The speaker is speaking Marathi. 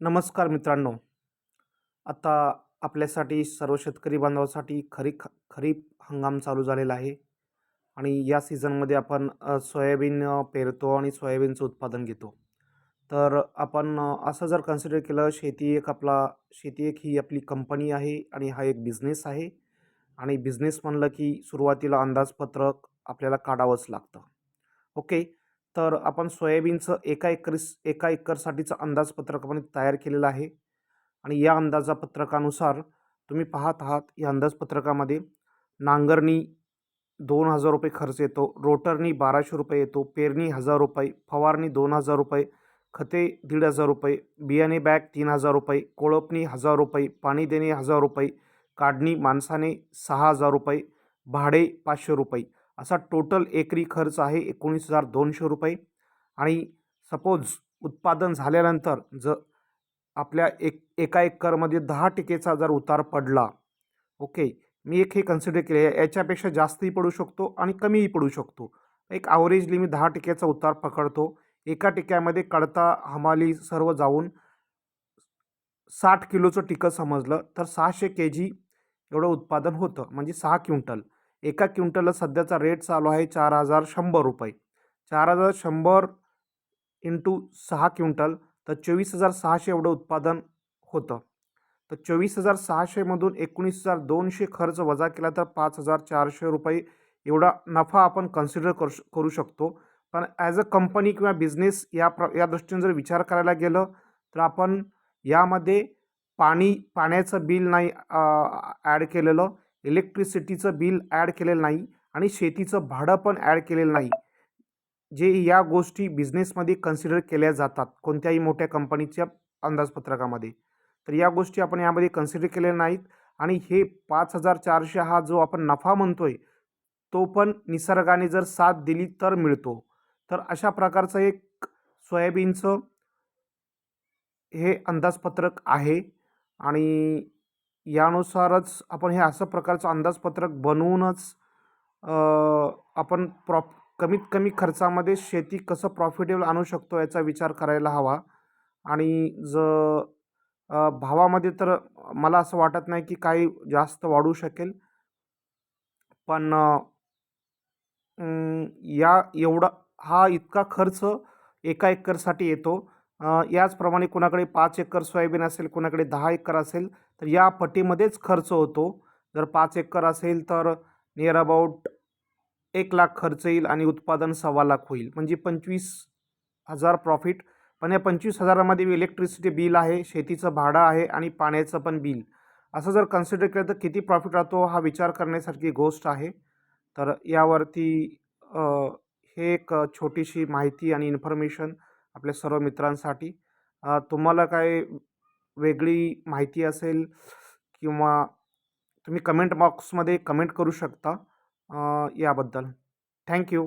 नमस्कार मित्रांनो. आता आपल्यासाठी सर्व शेतकरी बांधवासाठी खरी ख खरीप हंगाम चालू झालेला आहे. आणि या सीझनमध्ये आपण सोयाबीन पेरतो आणि सोयाबीनचं उत्पादन घेतो. तर आपण असं जर कन्सिडर केलं शेती एक आपला शेती एक ही आपली कंपनी आहे आणि हा एक बिझनेस आहे. आणि बिझनेस म्हणलं की सुरुवातीला अंदाजपत्रक आपल्याला काढावंच लागतं. ओके तर आपण सोयाबीनचं एका एकरीस एका एकरसाठीचं अंदाजपत्रक आपण तयार केलेलं आहे. आणि या अंदाजपत्रकानुसार तुम्ही पाहत आहात या अंदाजपत्रकामध्ये नांगरणी दोन हजार रुपये खर्च येतो रोटरनी बाराशे रुपये येतो पेरणी हजार रुपये फवारणी दोन हजार रुपये खते दीड हजार रुपये बियाणे बॅग तीन हजार रुपये कोळपणी हजार रुपये पाणी देणे हजार रुपये काढणी माणसाने सहा हजार रुपये भाडे पाचशे रुपये. असा टोटल एकरी खर्च आहे एकोणीस हजार दोनशे रुपये. आणि सपोज उत्पादन झाल्यानंतर जर आपल्या एक एका एकरमध्ये दहा टिकेचा जर उतार पडला ओके मी एक हे कन्सिडर केले याच्यापेक्षा जास्तही पडू शकतो आणि कमीही पडू शकतो. एक ॲव्हरेजली मी दहा टिक्याचा उतार पकडतो. एका टिक्यामध्ये कडता हमाली सर्व जाऊन साठ किलोचं टिकं समजलं तर सहाशे के जी एवढं उत्पादन होतं म्हणजे सहा क्विंटल. एका क्विंटलला सध्याचा रेट चालू आहे चार हजार शंभर रुपये. चार हजार शंभर इंटू सहा क्विंटल तर चोवीस हजार सहाशे एवढं उत्पादन होतं. तर चोवीस हजार सहाशेमधून एकोणीस हजार दोनशे खर्च वजा केला तर पाच हजार चारशे रुपये एवढा नफा आपण कन्सिडर करू श करू शकतो. पण ॲज अ कंपनी किंवा बिझनेस या प्र या दृष्टीने जर विचार करायला गेलं तर आपण यामध्ये पाणी पाण्याचं बिल नाही ॲड केलेलं. इलेक्ट्रिसिटीचं बिल ॲड केलेलं नाही आणि शेतीचं भाडं पण ॲड केलेलं नाही. जे या गोष्टी बिझनेसमध्ये कन्सिडर केल्या जातात कोणत्याही मोठ्या कंपनीच्या अंदाजपत्रकामध्ये. तर या गोष्टी आपण यामध्ये कन्सिडर केलेल्या नाहीत आणि हे पाच हजार चारशे हा जो आपण नफा म्हणतो आहे तो पण निसर्गाने जर साथ दिली तर मिळतो. तर अशा प्रकारचं एक सोयाबीनचं हे अंदाजपत्रक आहे आणि यानुसारच आपण हे असं प्रकारचं अंदाजपत्रक बनवूनच आपण प्रॉप कमीत कमी खर्चामध्ये शेती कसं प्रॉफिटेबल आणू शकतो याचा विचार करायला हवा. आणि ज भावामध्ये तर मला असं वाटत नाही की काही जास्त वाढू शकेल. पण या एवढा हा इतका खर्च एका एकरसाठी येतो याचप्रमाणे कुणाकडे पाच एकर सोयाबीन असेल कुणाकडे दहा एकर असेल तर या पटीमध्येच खर्च होतो. जर पाच एकर असेल तर नियर अबाऊट एक लाख खर्च येईल आणि उत्पादन सव्वा लाख होईल. म्हणजे पंचवीस हजार प्रॉफिट पण या पंचवीस हजारामध्ये इलेक्ट्रिसिटी बिल आहे शेतीचं भाडं आहे आणि पाण्याचं पण बिल असं जर कन्सिडर केलं तर किती प्रॉफिट राहतो हा विचार करण्यासारखी गोष्ट आहे. तर यावरती हे एक छोटीशी माहिती आणि इन्फॉर्मेशन आपल्या सर्व मित्रांसाठी. तुम्हाला काय वेगळी माहिती असेल किंवा तुम्ही कमेंट बॉक्समध्ये कमेंट करू शकता याबद्दल. थँक्यू